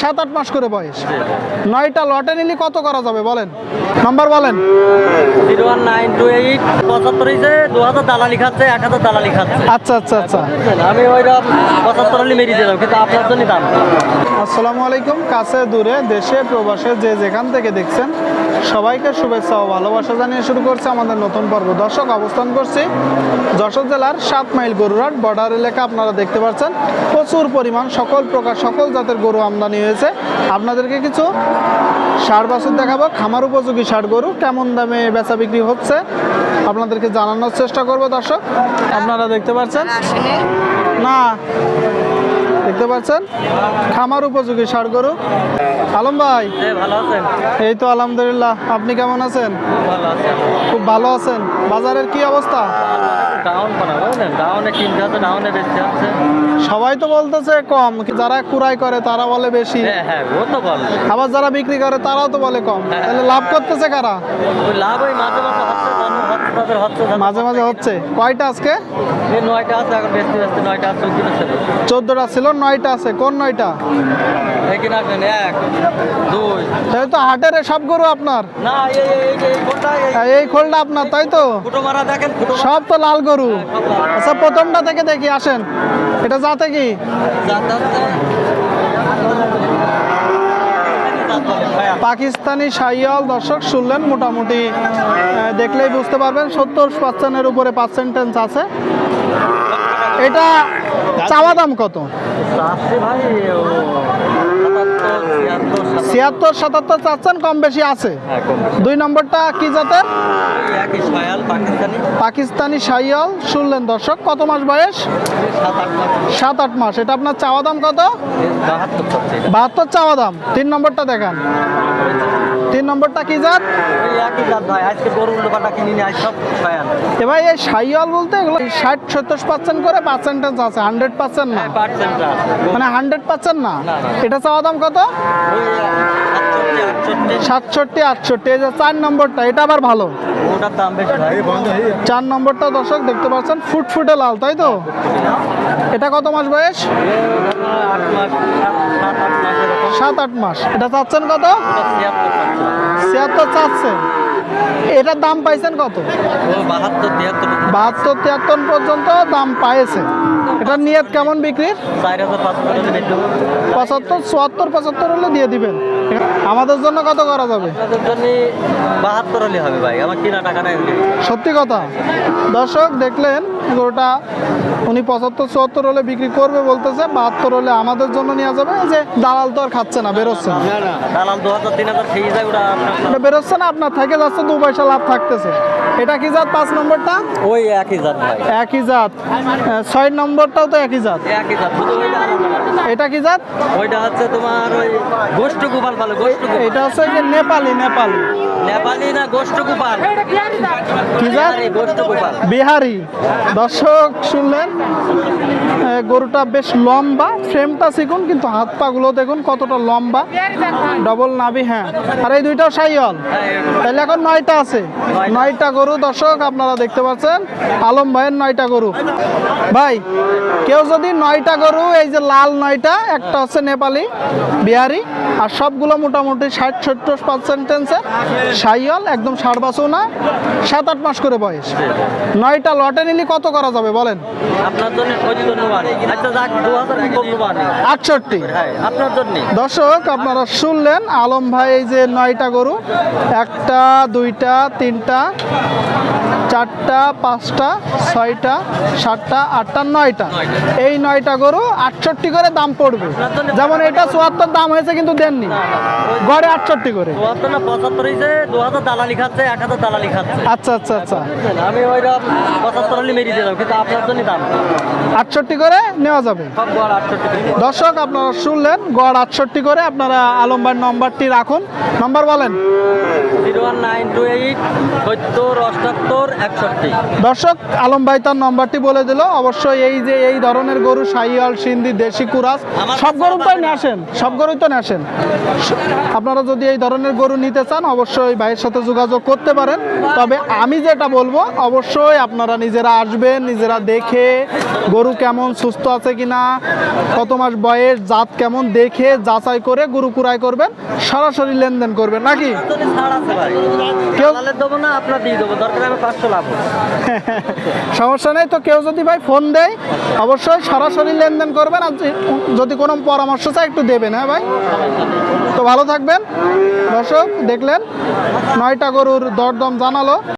সাত আট মাস করে বয়স। নয়টা লটে নিলে কত করা যাবে বলেন? নাম্বার বলেন। Zero one nine two eight পঁচাত্তর দু হাজার দালালি খাচ্ছে এক হাজার দালালি খাচ্ছে। আচ্ছা আচ্ছা আচ্ছা। আমি ওইরকম পঁচাত্তর হলে মেরিয়ে দিলাম কিন্তু আপনার জন্য দাম। আসসালামু আলাইকুম কাছে দূরে দেশে প্রবাসে যে যেখান থেকে দেখছেন সবাইকে শুভেচ্ছা ও ভালোবাসা জানিয়ে শুরু করছে আমাদের নতুন পর্ব। দর্শক অবস্থান করছি যশোর জেলার সাত মাইল গরুরাট বর্ডার এলাকা। আপনারা দেখতে পাচ্ছেন প্রচুর পরিমাণ সকল প্রকার সকল জাতের গরু আমদানি হয়েছে। আপনাদেরকে কিছু ষাট বছর দেখাবো। খামার উপযোগী ষাট গরু কেমন দামে বেচা বিক্রি হচ্ছে আপনাদেরকে জানানোর চেষ্টা করব দর্শক। আপনারা দেখতে পাচ্ছেন? না দেখতে পাচ্ছেন? খামার উপযোগী ষাট গরু। আলম ভাই? যে ভালো আছেন? এই তো আলহামদুলিল্লাহ। আপনি কেমন আছেন? খুব ভালো আছেন। বাজারের কি অবস্থা? ডাউন ডাউনে কিনতে আছে ডাউনে বেচতে আছে সবাই তো বলতেছে কম যারা কুড়াই করে তারা বলে বেশি। হ্যাঁ হ্যাঁ ও তো বল। আবার যারা বিক্রি করে তারাও তো বলে কম। তাহলে লাভ করতেছে কারা? লাভ ওই মাঝে মাঝে। মাঝে মাঝে হচ্ছে। কয়টা আজকে? এই নয়টা আছে এখন বেচতে বেচতে নয়টা আছে ছিল। চোদ্দটা ছিল নয়টা আছে। কোন নয়টা? এক দুই। তাই তো হাটের সব গরু আপনার। না এই এই এই এই খোলটা আপনার তাই তো? দেখেন সব তো লাল গরু। আচ্ছা প্রথমটা থেকে দেখি আসেন। এটা যাতে কি। পাকিস্তানি সাইয়াল দর্শক শুনলেন মোটামুটি। দেখলেই বুঝতে পারবেন সত্তর পার্সেন্টের উপরে পার্সেন্টেন্স আছে। এটা চাওয়া দাম কত? ভাই ছিয়াত্তর সাতাত্তর চাচ্ছেন কম বেশি আছে। হ্যাঁ। দুই নম্বরটা কি জাতের? পাকিস্তানি। পাকিস্তানি সাইয়াল শুনলেন দর্শক কত মাস বয়স? সাত আট মাস। এটা আপনার চাওয়া দাম কত? বাহাত্তর চাওয়া দাম। তিন নম্বরটা দেখান। নম্বরটা কি জাত? একই জাত ভাই আজকে গরু লোকাটা কিনে নিয়ে সব এ এবার এই শাইয়াল বলতে এগুলো ষাট সত্তর পার্সেন্ট করে পার্সেন্টেজ আছে হান্ড্রেড পার্সেন্ট না? হ্যাঁ পার্সেন্ট মানে হান্ড্রেড পার্সেন্ট না। এটা চাওয়া দাম কত? সাতষট্টি আটষট্টি এই যে চার নম্বরটা এটা আবার ভালো। ওটার দাম বেশি ভাই। চার নম্বরটা দর্শক দেখতে পাচ্ছেন ফুটফুটে লাল তাই তো? এটা কত মাস বয়স? সাত আট মাস এটা চাচ্ছেন কত? ছিয়াত্তর চাচ্ছেন। এটার দাম পাইছেন কত? বাহাত্তর তিয়াত্তর পর্যন্ত। দাম পাইছে। এটার নিয়ত কেমন বিক্রির? হবে। পঁচাত্তর চুয়াত্তর পঁচাত্তর হলে দিয়ে দিবেন। আমাদের জন্য কত করা যাবে? বাহাত্তর হলে হবে ভাই। আমার কিনা টাকা নাই সত্যি কথা। দর্শক দেখলেন গরুটা উনি পঁচাত্তর চুয়াত্তর হলে বিক্রি করবে বলতেছে বাহাত্তর হলে আমাদের জন্য নেওয়া যাবে। যে দালাল তো আর খাচ্ছে না বেরোচ্ছে না। দালাল দু হাজার তিন হাজার খেয়ে যায় ওটা আপনার বেরোচ্ছে না আপনার থেকে যাচ্ছে। দু পয়সা লাভ থাকতেছে। এটা কি জাত পাঁচ নম্বরটা? ওই একই জাত ভাই। একই জাত। ছয় নম্বরটাও তো একই জাত। একই জাত। এটা কি জাত? ওইটা হচ্ছে তোমার ওই গোষ্ঠ গোপাল ভালো গোষ্ঠ এটা হচ্ছে যে নেপালি নেপালি। নেপালি না গোষ্ঠ গোপাল বিহারি। দর্শক শুনলেন গরুটা বেশ লম্বা ফ্রেমটা শিখুন কিন্তু হাত পাগুলো দেখুন কতটা লম্বা। ডবল নাবি হ্যাঁ। আর এই দুইটাও সাইয়ল। তাহলে এখন নয়টা আছে। নয়টা গরু, দর্শক, আপনারা দেখতে পাচ্ছেন, আলম ভাইয়ের নয়টা গরু। ভাই, কেউ যদি নয়টা গরু, এই যে লাল নয়টা, একটা হচ্ছে নেপালি, বিহারি, আর সবগুলো মোটামুটি ষাট, সত্তর পার্সেন্টেন্সের সাইয়ল, একদম ষাট বছর না সাত, আট মাস করে বয়স। নয়টা লটে নিলে কত করা যাবে বলেন? আপনার জন্য আচ্ছা। আটষট্টি। হ্যাঁ আপনার জন্য। দর্শক আপনারা শুনলেন আলম ভাই এই যে নয়টা গরু। একটা দুইটা তিনটা চারটা পাঁচটা ছয়টা সাতটা আটটা নয়টা। এই নয়টা গরু আটষট্টি করে দাম পড়বে। যেমন এটা চুয়াত্তর দাম হয়েছে কিন্তু দেননি। গড়ে আটষট্টি করে। আচ্ছা আচ্ছা। আচ্ছা? আমি ওইরকম পঁচাত্তর হলে মেরিয়ে দিলাম কিন্তু আপনার জন্য দাম। আটষট্টি করে নেওয়া যাবে। দর্শক আপনারা শুনলেন গড় আটষট্টি করে। আপনারা আলম ভাইয়ের নম্বরটি রাখুন। নম্বর বলেন। দর্শক আলম ভাই তার নম্বরটি বলে দিল। অবশ্যই এই যে এই ধরনের গরু সাইয়াল সিন্ধি দেশি কুরাস সব গরু তো পাবেন না। নেসেন সব গরুই তো নেসেন আপনারা যদি এই ধরনের গরু নিতে চান অবশ্যই ভাইয়ের সাথে যোগাযোগ করতে পারেন। তবে আমি যেটা বলব অবশ্যই আপনারা নিজেরা আসবেন নিজেরা দেখে গরু কেমন সুস্থ আছে কিনা কত মাস বয়স জাত কেমন দেখে যাচাই করে গরু কুড়াই করবেন সরাসরি লেনদেন করবেন নাকি? সমস্যা নেই তো কেউ যদি ভাই ফোন দেয় অবশ্যই সরাসরি লেনদেন করবেন আর যদি কোনো পরামর্শ চাই একটু দেবেন হ্যাঁ ভাই? তো ভালো থাকবেন। দর্শক দেখলেন নয়টা গরুর দরদম জানালো।